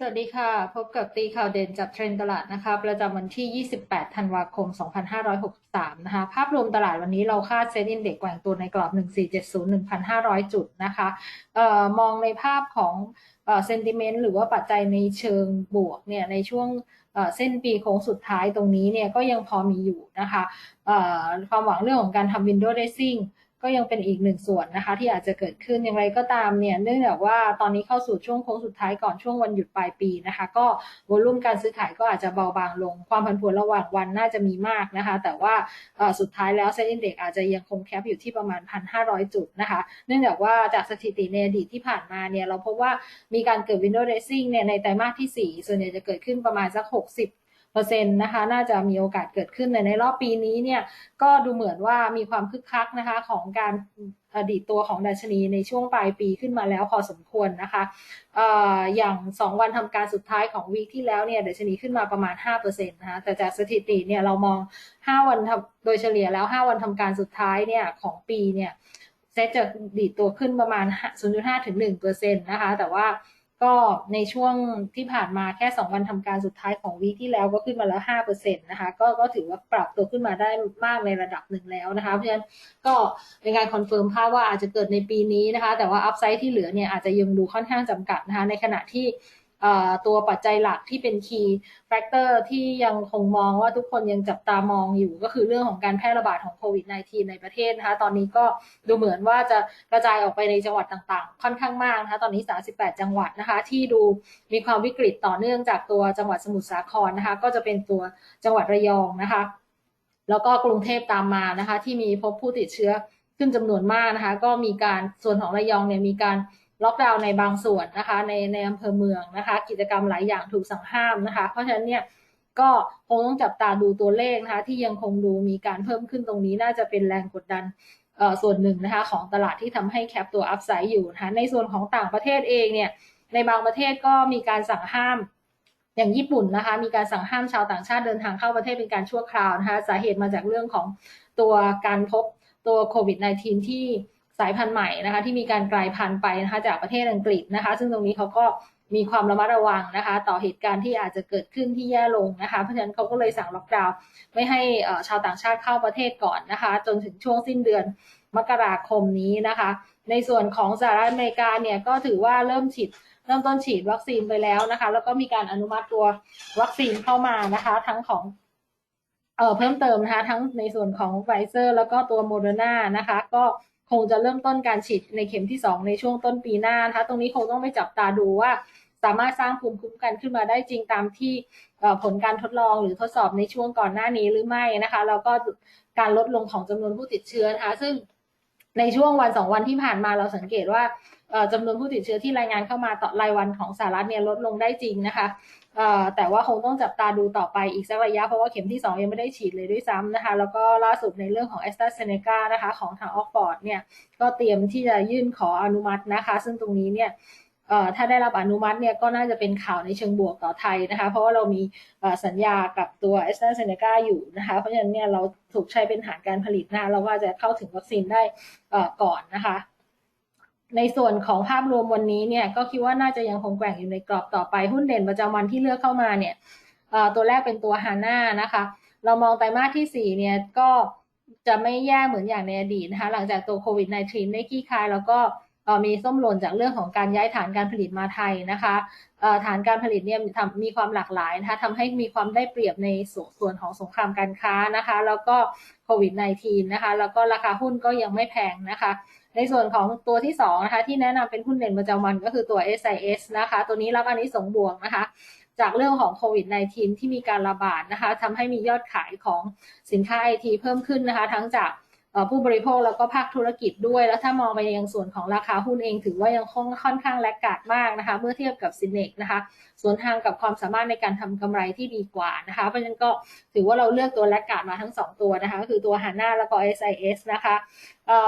สวัสดีค่ะ พบกับตีข่าวเด่นจากเทรนตลาดนะคะ ประจำวันที่ 28 ธันวาคม 2563 นะคะ ภาพรวมตลาดวันนี้เราคาดเซ็นอินเด็กแกว่งตัวในกรอบ 1470-1,500 จุดนะคะเอ่อมองในภาพของเอ่อเซนติเมนต์หรือว่าปัจจัยในเชิงบวกเนี่ยในช่วงเส้นปีโค้งสุดท้ายตรงนี้เนี่ยก็ยังพอมีอยู่นะคะความหวังเรื่องของการทำ window dressing ก็ยังเป็นอีกหนึ่งส่วนนะคะ ที่อาจจะเกิดขึ้นอย่างไรก็ตามเนี่ยเนื่องจากว่าตอนนี้เข้าสู่ช่วงโค้งสุดท้ายก่อนช่วงวันหยุดปลายปีนะคะ ก็วอลุ่มการซื้อขายก็อาจจะเบาบางลง ความผันผวนระหว่างวันน่าจะมีมากนะคะ แต่ว่าสุดท้ายแล้วเซ็นดินเด็กอาจจะยังคงแคปอยู่ที่ประมาณ 1,500 จุดนะคะ เนื่องจากว่าจากสถิติในอดีตที่ผ่านมาเนี่ยเราพบว่ามีการเกิด window dressing เนี่ยในไตรมาสที่ 4 ส่วนใหญ่จะเกิดขึ้นประมาณสัก 60 เปอร์เซ็นต์นะคะ น่าจะมีโอกาสเกิดขึ้นในในรอบปีนี้เนี่ยก็ดูเหมือนว่ามีความคึกคักนะคะของการอดีตตัวของดัชนีในช่วงปลายปีขึ้นมาแล้วพอสมควรนะคะออย่าง 2 วันทำการสุดท้ายของวีคที่แล้วเนี่ยดัชนีขึ้นมาประมาณ5%นะคะแต่จากสถิติเนี่ยเรามอง 5 วันโดยเฉลี่ยแล้ว 5 วันทำการสุดท้ายเนี่ยของปีเนี่ยเซตจะดีดตัวขึ้นประมาณ 0.5ถึง1%นะคะแต่ว่า ก็ในช่วงที่ผ่านมาแค่ 2 วันทำการสุดท้ายของวีที่แล้วก็ขึ้นมาแล้ว5%นะคะก็ก็ถือว่าปรับตัวขึ้นมาได้มากในระดับหนึ่งแล้วนะคะ เพราะฉะนั้นก็เป็นการคอนเฟิร์มภาพว่าอาจจะเกิดในปีนี้นะคะ แต่ว่าอัพไซด์ที่เหลือเนี่ยอาจจะยังดูค่อนข้างจำกัดนะคะในขณะที่ ตัวปัจจัยหลักที่เป็น key factor ที่ยังคงมองว่าทุกคนยังจับตามองอยู่ก็คือเรื่องของการแพร่ระบาดของโควิด -19 ในประเทศนะคะ ตอนนี้ก็ดูเหมือนว่าจะกระจายออกไปในจังหวัดต่างๆ ค่อนข้างมากนะคะ ตอนนี้ 38 จังหวัดนะคะ ที่ดูมีความวิกฤตต่อเนื่องจากตัวจังหวัดสมุทรสาครนะคะ ก็จะเป็นตัวจังหวัดระยองนะคะ แล้วก็กรุงเทพตามมานะคะ ที่มีพบผู้ติดเชื้อขึ้นจำนวนมากนะคะ ก็มีการส่วนของระยองเนี่ยมีการ ล็อกดาวน์ในบางส่วนนะคะ ในในอำเภอเมืองนะคะ กิจกรรมหลายอย่างถูกสั่งห้ามนะคะ เพราะฉะนั้นเนี่ยก็คงต้องจับตาดูตัวเลขนะคะ ที่ยังคงดูมีการเพิ่มขึ้นตรงนี้น่าจะเป็นแรงกดดันส่วนหนึ่งนะคะของตลาดที่ทำให้แคปตัวอัพไซด์อยู่นะคะในส่วนของต่างประเทศเองเนี่ยในบางประเทศก็มีการสั่งห้ามอย่างญี่ปุ่นนะคะ มีการสั่งห้ามชาวต่างชาติเดินทางเข้าประเทศเป็นการชั่วคราวนะคะ สาเหตุมาจากเรื่องของตัวการพบตัวโควิด -19 ที่ สายพันธุ์ใหม่นะคะ ที่มีการกลายพันธุ์ไปนะคะจากประเทศอังกฤษนะคะ ซึ่งตรงนี้เขาก็มีความระมัดระวังนะคะ ต่อเหตุการณ์ที่อาจจะเกิดขึ้นที่แย่ลงนะคะ เพราะฉะนั้นเขาก็เลยสั่งล็อกดาวน์ไม่ให้ชาวต่างชาติเข้าประเทศก่อนนะคะ จนถึงช่วงสิ้นเดือนมกราคมนี้นะคะ ในส่วนของสหรัฐอเมริกาเนี่ยก็ถือว่าเริ่มฉีดเริ่มต้นฉีดวัคซีนไปแล้วนะคะ แล้วก็มีการอนุมัติตัววัคซีนเข้ามานะคะ ทั้งของเอ่อเพิ่มเติมนะคะ ทั้งในส่วนของไฟเซอร์ แล้วก็ตัวโมเดอร์นานะคะ ก็ คงจะเริ่มต้นการฉีดในเข็มที่ 2 ในช่วงต้นปีหน้านะคะตรงนี้คงต้องไปจับตาดูว่า สามารถสร้างภูมิคุ้มกันขึ้นมาได้จริงตามที่ผลการทดลองหรือทดสอบในช่วงก่อนหน้านี้หรือไม่นะคะแล้วก็การลดลงของจำนวนผู้ติดเชื้อนะคะซึ่งในช่วงวันสองวันที่ผ่านมาเราสังเกตว่า จำนวนผู้ติดเชื้อที่รายงานเข้ามาต่อรายวันของสหรัฐเนี่ยลดลงได้จริงนะคะแต่ว่าคงต้องจับตาดูต่อไปอีกสักระยะ เพราะว่าเข็มที่ 2 ยังไม่ได้ฉีดเลยด้วยซ้ำนะคะ แล้วก็ล่าสุดในเรื่องของแอสตราเซเนกานะคะของทางออกฟอร์ดเนี่ยก็เตรียมที่จะยื่นขออนุมัตินะคะ ซึ่งตรงนี้เนี่ยถ้าได้รับอนุมัติเนี่ยก็น่าจะเป็นข่าวในเชิงบวกต่อไทยนะคะ เพราะว่าเรามีสัญญากับตัวแอสตราเซเนกาอยู่นะคะ เพราะฉะนั้นเนี่ยเราถูกใช้เป็นฐานการผลิตนะเราว่าจะเข้าถึงวัคซีนได้ก่อนนะคะ ในส่วนของภาพรวมวันนี้เนี่ยก็คิดว่าน่าจะยังคงแกว่งอยู่ในกรอบต่อไปหุ้นเด่นประจำวันที่เลือกเข้ามาเนี่ยตัวแรกเป็นตัวฮาน่านะคะ เรามองไตรมาสที่4เนี่ยก็จะไม่แย่เหมือนอย่างในอดีตนะคะหลังจากตัวโควิด -19 ได้ขี้คาย แล้วก็มีส้มหล่นจากเรื่องของการย้ายฐานการผลิตมาไทยนะคะฐานการผลิตเนี่ยมีความหลากหลายนะคะทำให้มีความได้เปรียบในส่วนของสงครามการค้านะคะ แล้วก็โควิด -19 นะคะ แล้วก็ราคาหุ้นก็ยังไม่แพงนะคะ ในส่วนของตัวที่2นะคะที่แนะนำเป็นหุ้นเด่นประจำวันก็คือตัว SIS นะคะ ตัวนี้รับอันนี้สงบวกนะคะจากเรื่องของโควิด -19 ที่มีการระบาดนะคะทำให้มียอดขายของสินค้าไอทีเพิ่มขึ้นนะคะ ทั้งจาก ผู้บริโภคแล้วก็ภาคธุรกิจด้วย แล้วถ้ามองไปยังส่วนของราคาหุ้นเองถือว่ายังคงค่อนข้างแลกกาดมากนะคะ เมื่อเทียบกับซินเนกนะคะสวนทางกับความสามารถในการทำกำไรที่ดีกว่านะคะ เพราะฉะนั้นก็ถือว่าเราเลือกตัวแลกกาดมาทั้ง 2 ตัวนะคะ ก็คือตัวฮาน่าแล้วก็ SIS นะคะ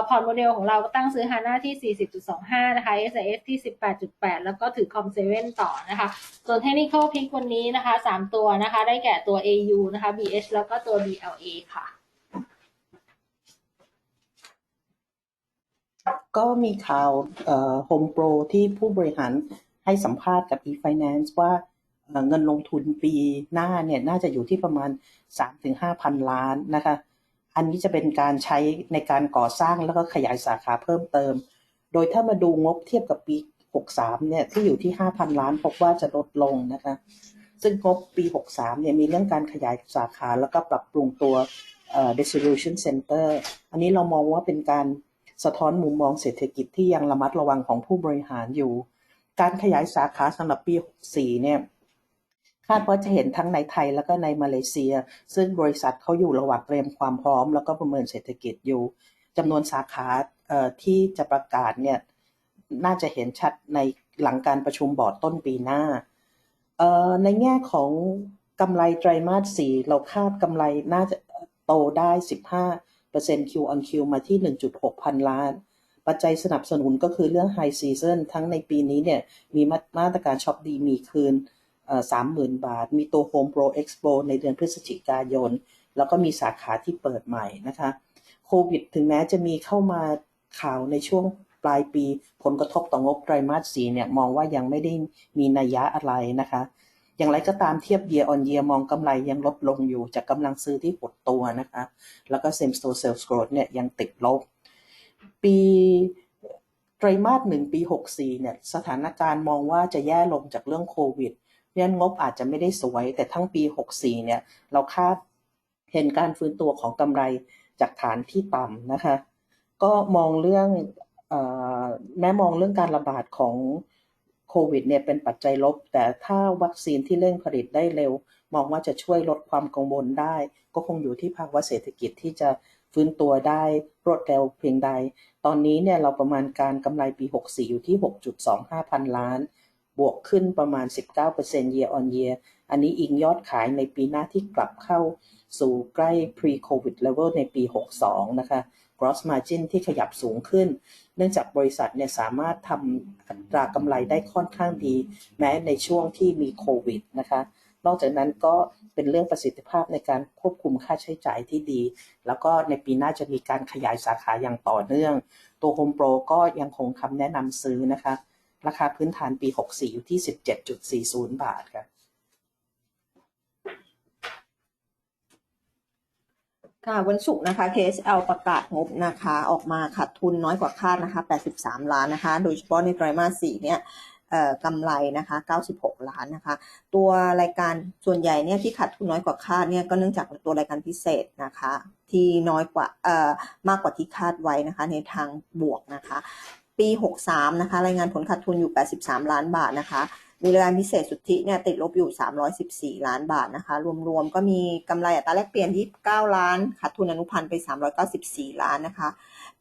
พอร์ตโมเดลของเราตั้งซื้อฮาน่าที่ 40.25 นะคะ SIS ที่ 18.8 แล้วก็ถือคอมเซเว่นต่อนะคะ ส่วนเทคนิคอลพิกวันนี้นะคะ 3 ตัวนะคะ ได้แก่ตัว AU นะคะ BH แล้วก็ตัว BLA ค่ะ ก็มีข่าวโฮมโปรที่ผู้บริหารให้สัมภาษณ์กับ e-finance ว่าเเงินลงทุนปีหน้าเนี่ยน่าจะอยู่ที่ประมาณ 3-5,000ล้านนะคะ อันนี้จะเป็นการใช้ในการก่อสร้างแล้วก็ขยายสาขาเพิ่มเติม โดยถ้ามาดูงบเทียบกับปี 63 เนี่ยที่อยู่ที่ 5,000 ล้านพบว่าจะลดลงนะคะ ซึ่งงบปี 63 เนี่ยมีเรื่องการขยายสาขาแล้วก็ปรับปรุงตัวเอ่อ distribution center อันนี้เรามองว่าเป็นการ สะท้อนมุมมองเศรษฐกิจที่ยังระมัดระวังของผู้บริหารอยู่ การขยายสาขาสำหรับปี 64 เนี่ยคาดว่าจะเห็นทั้งในไทยแล้วก็ในมาเลเซีย ซึ่งบริษัทเขาอยู่ระหว่างเตรียมความพร้อม แล้วก็ประเมินเศรษฐกิจอยู่จำนวนสาขาที่จะประกาศเนี่ยน่าจะเห็นชัดในหลังการประชุมบอร์ดต้นปีหน้า ในแง่ของกำไรไตรมาส 4 เราคาดกำไรน่าจะโตได้ 15% Q on Q มาที่ 1.6 พันล้าน ปัจจัยสนับสนุนก็คือเรื่อง High Season ทั้งในปีนี้เนี่ยมีมาตรการช็อปดีมีคืนสามหมื่นบาท มีตัว Home Pro Expo ในเดือนพฤศจิกายน แล้วก็มีสาขาที่เปิดใหม่นะคะโควิดถึงแม้จะมีเข้ามาข่าวในช่วงปลายปี ผลกระทบต่องบไตรมาสสี่เนี่ยมองว่ายังไม่ได้มีนัยยะอะไรนะคะ อย่างไรก็ตามเทียบ year on year มองกำไรยังลดลงอยู่จากกำลังซื้อที่หดตัวนะคะแล้วก็ same store sales growth เนี่ยยังติดลบ ปีไตรมาสหนึ่งปี 64 เนี่ยสถานการณ์มองว่าจะแย่ลงจากเรื่องโควิดเพราะนั้นงบอาจจะไม่ได้สวย แต่ทั้งปี 64 เนี่ยเราคาดเห็นการฟื้นตัวของกำไรจากฐานที่ต่ำนะคะ ก็มองเรื่องอแม้มองเรื่องการระบาดของ โควิดเนี่ยเป็นปัจจัยลบ แต่ถ้าวัคซีนที่เร่งผลิตได้เร็ว มองว่าจะช่วยลดความกังวลได้ ก็คงอยู่ที่ภาวะเศรษฐกิจที่จะฟื้นตัวได้รวดเร็วเพียงใด ตอนนี้เนี่ยเราประมาณการกำไรปี 64 อยู่ที่ 6.25 พันล้าน บวกขึ้นประมาณ 19% year on year อันนี้อิงยอดขายในปีหน้าที่กลับเข้าสู่ใกล้ pre covid level ในปี 62 นะคะ gross margin ที่ขยับสูงขึ้น เนื่องจากบริษัทเนี่ยสามารถทำอัตรากำไรได้ค่อนข้างดี แม้ในช่วงที่มีโควิดนะคะนอกจากนั้นก็เป็นเรื่องประสิทธิภาพในการควบคุมค่าใช้จ่ายที่ดี แล้วก็ในปีหน้าจะมีการขยายสาขาอย่างต่อเนื่อง ตัว Home Pro ก็ยังคงคำแนะนำซื้อนะคะ ราคาพื้นฐานปี 64 อยู่ที่ 17.40 บาทค่ะ ค่ะวันศุกร์นะคะ KSL ประกาศงบนะคะ ออกมาขาดทุนน้อยกว่าคาดนะคะ 83 ล้านนะคะ โดยเฉพาะในไตรมาส 4 เนี่ยเอ่อกำไรนะคะ 96 ล้านนะคะ ตัวรายการส่วนใหญ่เนี่ยที่ขาดทุนน้อยกว่าคาดเนี่ยก็เนื่องจากตัวรายการพิเศษนะคะ ที่น้อยกว่าเอ่อมากกว่าที่คาดไว้นะคะ ในทางบวกนะคะ ปี 63 นะคะ รายงานผลขาดทุนอยู่ 83 ล้านบาทนะคะ มีรายการพิเศษสุทธิเนี่ยติดลบอยู่ 314 ล้านบาทนะคะ รวมๆ ก็มีกำไรอัตราแลกเปลี่ยน 29 ล้าน ขาดทุนอนุพันธ์ไป 394 ล้านนะคะ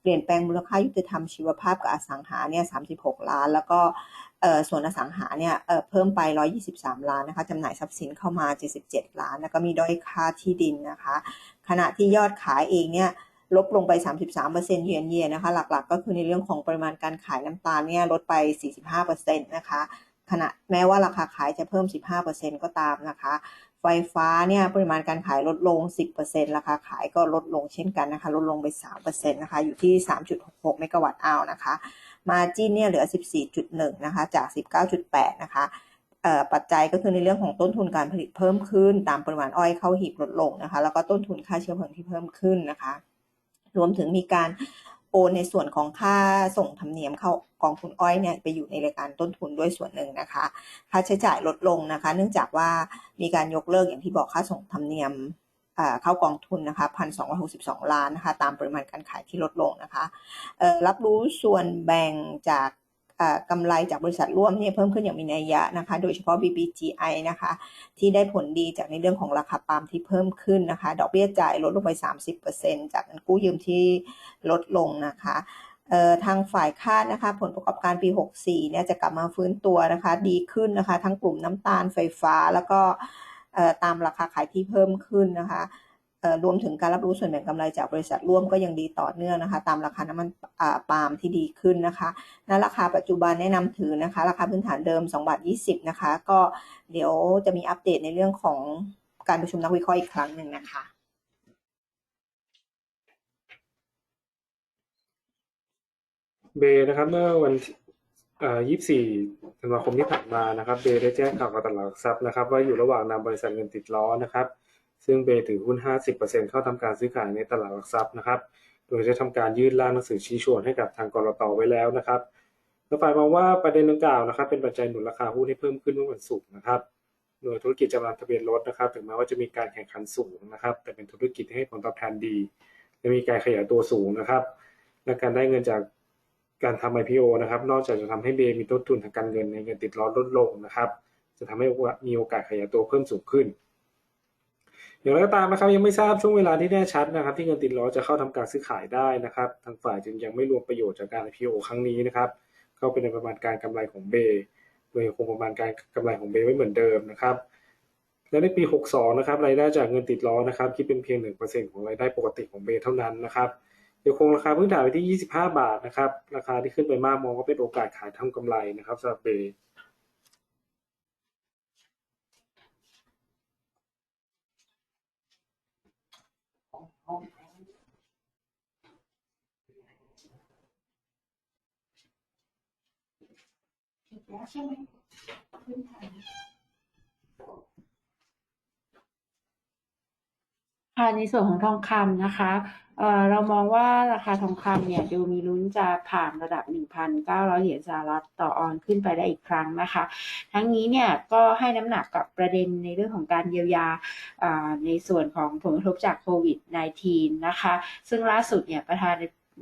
เปลี่ยนแปลงมูลค่ายุติธรรมชีวภาพกับอสังหาเนี่ย 36 ล้าน แล้วก็ส่วนอสังหาเนี่ยเอ่อเพิ่มไป 123 ล้านนะคะจำหน่ายทรัพย์สินเข้ามา 77 ล้าน แล้วก็มีด้อยค่าที่ดินนะคะ ขณะที่ยอดขายเองเนี่ยลบลงไป 33%เยียนเยียนะคะ หลักๆ ก็คือในเรื่องของปริมาณการขายน้ำตาลเนี่ยลดไป 45%นะคะ ขณะแม้ว่าราคาขายจะเพิ่ม 15%ก็ตามนะคะ ไฟฟ้าเนี่ยปริมาณการขายลดลง 10%ราคาขายก็ลดลงเช่นกันนะคะ ลดลงไป 3%นะคะอยู่ที่ 3.66 เมกะวัตต์อาวนะคะ มาจินเนี่ยเหลือ 14.1 นะคะ จาก 19.8 นะคะปัจจัยก็คือในเรื่องของต้นทุนการผลิตเพิ่มขึ้น ตามปริมาณอ้อยเข้าหีบลดลงนะคะ แล้วก็ต้นทุนค่าเชื้อเพลิงที่เพิ่มขึ้นนะคะ รวมถึงมีการ โอนในส่วนของค่าส่งธรรมเนียมเข้ากองทุนอ้อยเนี่ยไปอยู่ในรายการต้นทุนด้วยส่วนหนึ่งนะคะ ค่าใช้จ่ายลดลงนะคะ เนื่องจากว่ามีการยกเลิกอย่างที่บอกค่าส่งธรรมเนียมเข้ากองทุนนะคะพันสองร้อยหกสิบสองล้านนะคะ ตามปริมาณการขายที่ลดลงนะคะรับรู้ส่วนแบ่งจาก กำไรจากบริษัทร่วมเนี่ยเพิ่มขึ้นอย่างมีนัยยะนะคะ โดยเฉพาะ BBGI นะคะ ที่ได้ผลดีจากในเรื่องของราคาปาล์มที่เพิ่มขึ้นนะคะ ดอกเบี้ยจ่ายลดลงไป 30%จากเงินกู้ยืมที่ลดลงนะคะทางฝ่ายคาดนะคะผลประกอบการปี 64 เนี่ยจะกลับมาฟื้นตัวนะคะ ดีขึ้นนะคะ ทั้งกลุ่มน้ำตาลไฟฟ้าแล้วก็ตามราคาขายที่เพิ่มขึ้นนะคะ รวมถึงการรับรู้ส่วนแบ่งกำไรจากบริษัทร่วมก็ยังดีต่อเนื่องนะคะ ตามราคาน้ำมันปาล์มที่ดีขึ้นนะคะณราคาปัจจุบันแนะนำถือนะคะ ราคาพื้นฐานเดิม2บาท20 นะคะ ก็เดี๋ยวจะมีอัปเดตในเรื่องของการประชุมนักวิเคราะห์อีกครั้งหนึ่งนะคะเบย์นะครับเมื่อวันเอ่อ24ธันวาคมที่ผ่านมานะครับ เบย์ได้แจ้งข่าวกับตลาดทรัพย์นะครับ ว่าอยู่ระหว่างนำบริษัทเงินติดล้อนะครับ ซึ่งเบย์ถือหุ้น 50%เข้าทำการซื้อขายในตลาดหลักทรัพย์นะครับ โดยจะทำการยื่นร่างหนังสือชี้ชวนให้กับทางกรตไว้แล้วนะครับและฝ่ายมองว่าประเด็นดังกล่าวนะครับ เป็นปัจจัยหนุนราคาหุ้นให้เพิ่มขึ้นเมื่อวันศุกร์นะครับโดยธุรกิจจำนำทะเบียนรถนะครับ ถึงแม้ว่าจะมีการแข่งขันสูงนะครับ แต่เป็นธุรกิจที่ให้ผลตอบแทนดี และมีการขยายตัวสูงนะครับ และการได้เงินจากการทำ IPO นะครับ นอกจากจะทำให้เบย์มีต้นทุนทางการเงินในเงินติดล้อลดลงนะครับ จะทำให้มีโอกาสขยายตัวเพิ่มสูงขึ้น อย่างไรก็ตามนะครับยังไม่ทราบช่วงเวลาที่แน่ชัดนะครับ ที่เงินติดล้อจะเข้าทำการซื้อขายได้นะครับ ทางฝ่ายจึงยังไม่รวมประโยชน์จากการ IPO ครั้งนี้นะครับเข้าไปในประมาณการกำไรของเบย์โดยคงประมาณการกำไรของเบย์ไว้เหมือนเดิมนะครับ และในปี 62 นะครับรายได้จากเงินติดล้อนะครับคิดเป็นเพียง 1%ของรายได้ปกติของเบย์เท่านั้นนะครับยังคงราคาพื้นฐานไว้ที่ 25 บาทนะครับราคาที่ขึ้นไปมากมองว่าเป็นโอกาสขายทำกำไรนะครับสำหรับเบย์ ค่ะในส่วนของทองคำนะคะเอ่อเรามองว่าราคาทองคำเนี่ยดูมีลุ้นจะผ่านระดับ 1,900 เหรียญสหรัฐต่อออนขึ้นไปได้อีกครั้งนะคะ ทั้งนี้เนี่ยก็ให้น้ำหนักกับประเด็นในเรื่องของการเยียวยาอ่าในส่วนของผลกระทบจากโควิด -19 นะคะ ซึ่งล่าสุดเนี่ยประธาน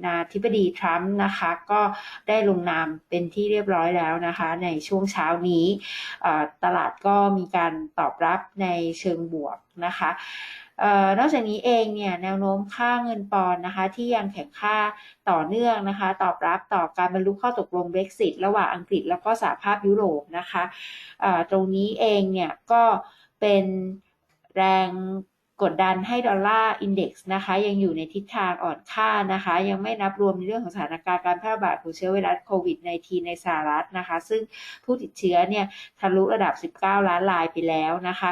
นาธิบดีทรัมป์นะคะ ก็ได้ลงนามเป็นที่เรียบร้อยแล้วนะคะ ในช่วงเช้านี้ตลาดก็มีการตอบรับในเชิงบวกนะคะออนอกจากนี้เองเนี่ยแนวโน้มค่าเงินปอนด์นะคะ ที่ยังแข็งค่าต่อเนื่องนะคะ ตอบรับต่อการบรรลุข้อตกลง Brexit ระหว่างอังกฤษแล้วก็สหภาพยุโรปนะคะตรงนี้เองเนี่ยก็เป็นแรง กดดันให้ดอลลาร์อินเด็กซ์นะคะ ยังอยู่ในทิศทางอ่อนค่านะคะ ยังไม่นับรวมในเรื่องของสถานการณ์การแพร่ระบาดของเชื้อไวรัสโควิด -19 ในสหรัฐนะคะ ซึ่งผู้ติดเชื้อเนี่ยทะลุระดับ 19 ล้านรายไปแล้วนะคะ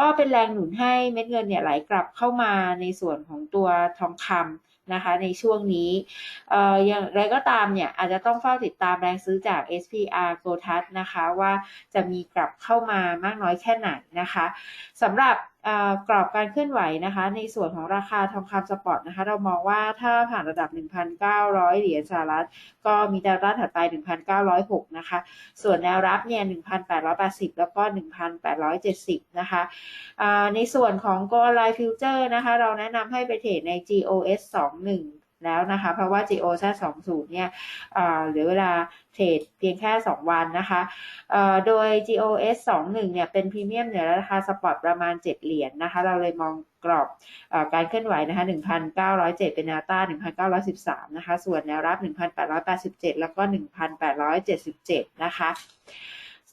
ก็เป็นแรงหนุนให้เม็ดเงินเนี่ยไหลกลับเข้ามาในส่วนของตัวทองคำนะคะ ในช่วงนี้อย่างไรก็ตามเนี่ยอาจจะต้องเฝ้าติดตามแรงซื้อจาก SPR g o t a s นะคะ ว่าจะมีกลับเข้ามามากน้อยแค่ไหนนะคะสำหรับ กรอบการเคลื่อนไหวนะคะ ในส่วนของราคาทองคำสปอร์ตนะคะ เรามองว่าถ้าผ่านระดับ 1,900 เหรียญสหรัฐ ก็มีแนวต้านถัดไป 1,906 นะคะ ส่วนแนวรับเนี่ย 1,880 แล้วก็ 1,870 นะคะอ่าในส่วนของ Go l i f e Future นะคะ เราแนะนำให้ไปเทรดใน GOS 21 แล้วนะคะ เพราะว่า GOS 20เนี่ยเหลือเวลาเทรดเพียงแค่ 2 วันนะคะโดย GOS 21เนี่ยเป็นพรีเมียมเหนือราคาสปอร์ตประมาณ 7 เหรียญนนะคะ เราเลยมองกรอบอการเคลื่อนไหวนะคะ1,907 เป็นแนวต้าน1,913 นะคะ ส่วนแนวรับ 1,887 แล้วก็ 1,877 นะคะ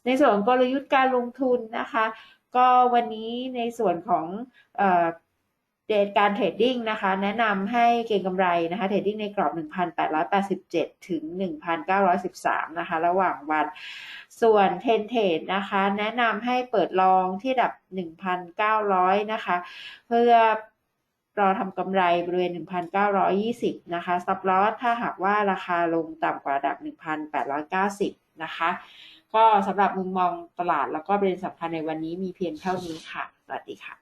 ในส่วนกลยุทธ์การลงทุนนะคะ ก็วันนี้ในส่วนของ การเทรดดิ้งนะคะ แนะนำให้เก็งกำไรนะคะเทรดดิ้งในกรอบ 1,887 ถึง 1,913 นะคะ ระหว่างวัน ส่วนเทนเทรดนะคะ แนะนำให้เปิดลองที่ดับ 1,900 นะคะ เพื่อรอทำกำไรบริเวณ 1,920 นะคะซับลอสถ้าหากว่าราคาลงต่ำกว่าระดับ 1,890 นะคะ ก็สำหรับมุมมองตลาดแล้วก็ประเด็นสำคัญในวันนี้มีเพียงเท่านี้ค่ะ สวัสดีค่ะ